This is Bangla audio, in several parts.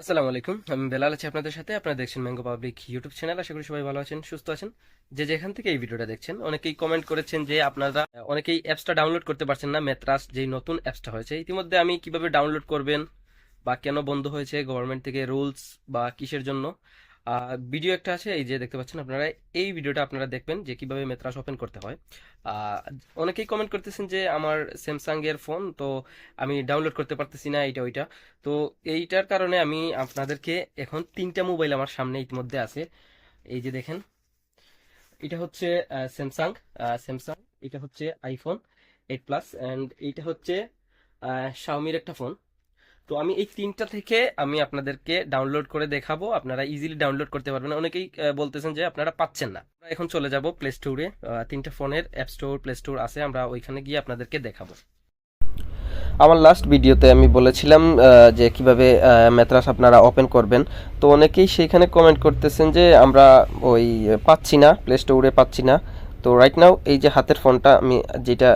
আসসালামু আলাইকুম, আমি বেলাল আছি আপনাদের সাথে। আপনারা দেখছেন ম্যাঙ্গো পাবলিক ইউটিউব চ্যানেল আশা করি সবাই ভালো আছেন, সুস্থ আছেন। যে যেখান থেকে এই ভিডিওটা দেখছেন, অনেকেই কমেন্ট করেছেন যে আপনারা অনেকেই অ্যাপসটা ডাউনলোড করতে পারছেন না মেত্রাস যেই নতুন অ্যাপসটা হয়েছে। ইতিমধ্যে আমি কীভাবে ডাউনলোড করবেন বা কেন বন্ধ হয়েছে গভর্নমেন্ট থেকে রুলস বা কিসের জন্য ভিডিও একটা আছে, এই যে দেখতে পাচ্ছেন আপনারা, এই ভিডিওটা আপনারা দেখবেন যে কীভাবে মেত্রাস ওপেন করতে হয়। অনেকেই কমেন্ট করতেছেন যে আমার স্যামসাং এর ফোন তো আমি ডাউনলোড করতে পারতেছি না এইটা ওইটা। তো এইটার কারণে আমি আপনাদেরকে এখন তিনটা মোবাইল আমার সামনে ইতিমধ্যে আছে। এই যে দেখেন, এটা হচ্ছে স্যামসাং স্যামসাং এটা হচ্ছে আইফোন এইট প্লাস অ্যান্ড এইটা হচ্ছে শাওমির একটা ফোন তো আমি এই তিনটা থেকে আমি আপনাদেরকে ডাউনলোড করে দেখাবো। আপনারা ইজিলি ডাউনলোড করতে পারবেন অনেকেই বলতেছেন যে আপনারা পাচ্ছেন না। এখন চলে যাব প্লে স্টোরে তিনটা ফোনের অ্যাপ স্টোর প্লে স্টোর আছে। আমরা ওইখানে গিয়ে আপনাদেরকে দেখাবো। আমার লাস্ট ভিডিওতে আমি বলেছিলাম যে কীভাবে ম্যাথরাস আপনারা ওপেন করবেন। তো অনেকেই সেইখানে কমেন্ট করতেছেন যে আমরা ওই পাচ্ছি না প্লে স্টোরে পাচ্ছি না। তো রাইট নাও এই যে হাতের ফোনটা আমি যেটা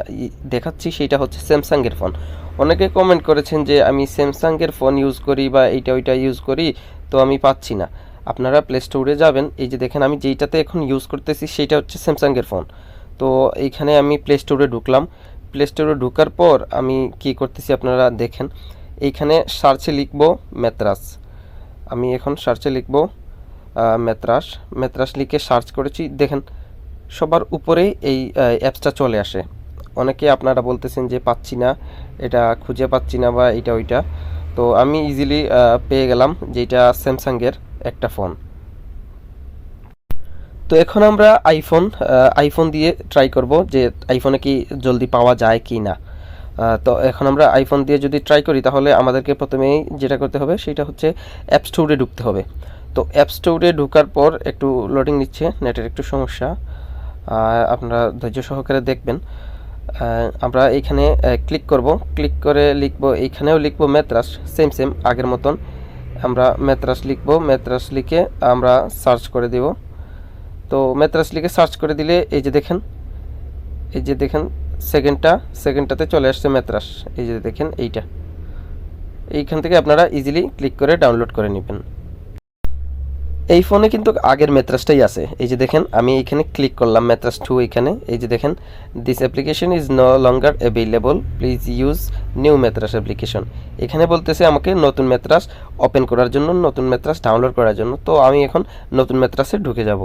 দেখাচ্ছি সেটা হচ্ছে স্যামসাংয়ের ফোন অনেকে কমেন্ট করেছেন যে আমি স্যামসাংয়ের ফোন ইউজ করি বা এইটা ওইটা ইউজ করি তো আমি পাচ্ছি না। আপনারা প্লে স্টোরে যাবেন এই যে দেখেন আমি যেইটাতে এখন ইউজ করতেছি সেটা হচ্ছে স্যামসাংয়ের ফোন তো এইখানে আমি প্লে স্টোরে ঢুকলাম। প্লে স্টোরে ঢোকার পর আমি কি করতেছি আপনারা দেখেন এইখানে সার্চে লিখব মেত্রাস আমি এখন সার্চে লিখব আহ, মেত্রাস মেত্রাস লিখে সার্চ করেছি। দেখেন সবার উপরেই এই অ্যাপসটা চলে আসে। অনেকে আপনারা বলতেছেন যে পাচ্ছি না, এটা খুঁজে পাচ্ছি না বা এটা ওইটা। তো আমি ইজিলি পেয়ে গেলাম যেটা স্যামসাংয়ের একটা ফোন তো এখন আমরা আইফোন আইফোন দিয়ে ট্রাই করব যে আইফোনে কি জলদি পাওয়া যায় কি না। তো এখন আমরা আইফোন দিয়ে যদি ট্রাই করি তাহলে আমাদেরকে প্রথমেই যেটা করতে হবে সেটা হচ্ছে অ্যাপ স্টোরে ঢুকতে হবে। তো অ্যাপ স্টোরে ঢোকার পর একটু লোডিং নিচ্ছে নেটের একটু সমস্যা। আপনারা ধৈর্য সহকারে দেখবেন। আমরা এখানে ক্লিক করব। ক্লিক করে লিখব এইখানেও লিখব মেত্রাস সেম সেম আগের মতন। আমরা মেত্রাস লিখব মেত্রাস লিখে আমরা সার্চ করে দেব। তো মেত্রাস লিখে সার্চ করে দিলে এই যে দেখেন, এই যে দেখেন সেকেন্ডটা সেকেন্ডটাতে চলে আসছে মেত্রাস এই যে দেখেন, এইটা। এইখান থেকে আপনারা ইজিলি ক্লিক করে ডাউনলোড করে নেবেন। এই ফোনে কিন্তু আগের মেত্রাসটাই আছে। এই যে দেখেন, আমি এইখানে ক্লিক করলাম মেত্রাস টু এখানে। এই যে দেখেন this application is no longer available please use new মেত্রাস application এখানে বলতেছে আমাকে নতুন মেত্রাস ওপেন করার জন্য, নতুন মেত্রাস ডাউনলোড করার জন্য। তো আমি এখন নতুন মেত্রাসে ঢুকে যাব।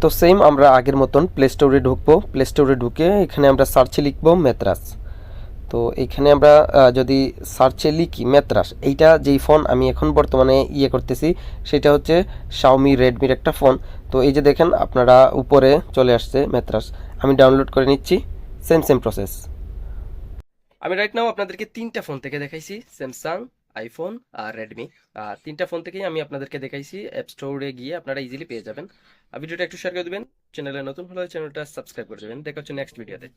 তো সেম আমরা আগের মতন প্লে স্টোরে ঢুকবো। প্লে স্টোরে ঢুকে এখানে আমরা সার্চে লিখব মেত্রাস তো এইখানে আমরা যদি সার্চে লিখি মেত্রাস এইটা যেই ফোন আমি এখন বর্তমানে ইয়ে করতেছি, সেটা হচ্ছে শাওমি রেডমির একটা ফোন তো এই যে দেখেন, আপনারা উপরে চলে আসছে মেত্রাস আমি ডাউনলোড করে নিচ্ছি সেম সেম প্রসেস আমি রাইট নাও আপনাদেরকে তিনটা ফোন থেকে দেখাইছি স্যামসাং আইফোন আর রেডমি তিনটা ফোন থেকেই আমি আপনাদেরকে দেখাইছি অ্যাপ স্টোরে গিয়ে আপনারা ইজিলি পেয়ে যাবেন। আর ভিডিওটা একটু শেয়ার করে দেবেন। চ্যানেলে নতুন হলে চ্যানেলটা সাবস্ক্রাইব করে দেবেন দেখা হচ্ছে নেক্সট ভিডিওতে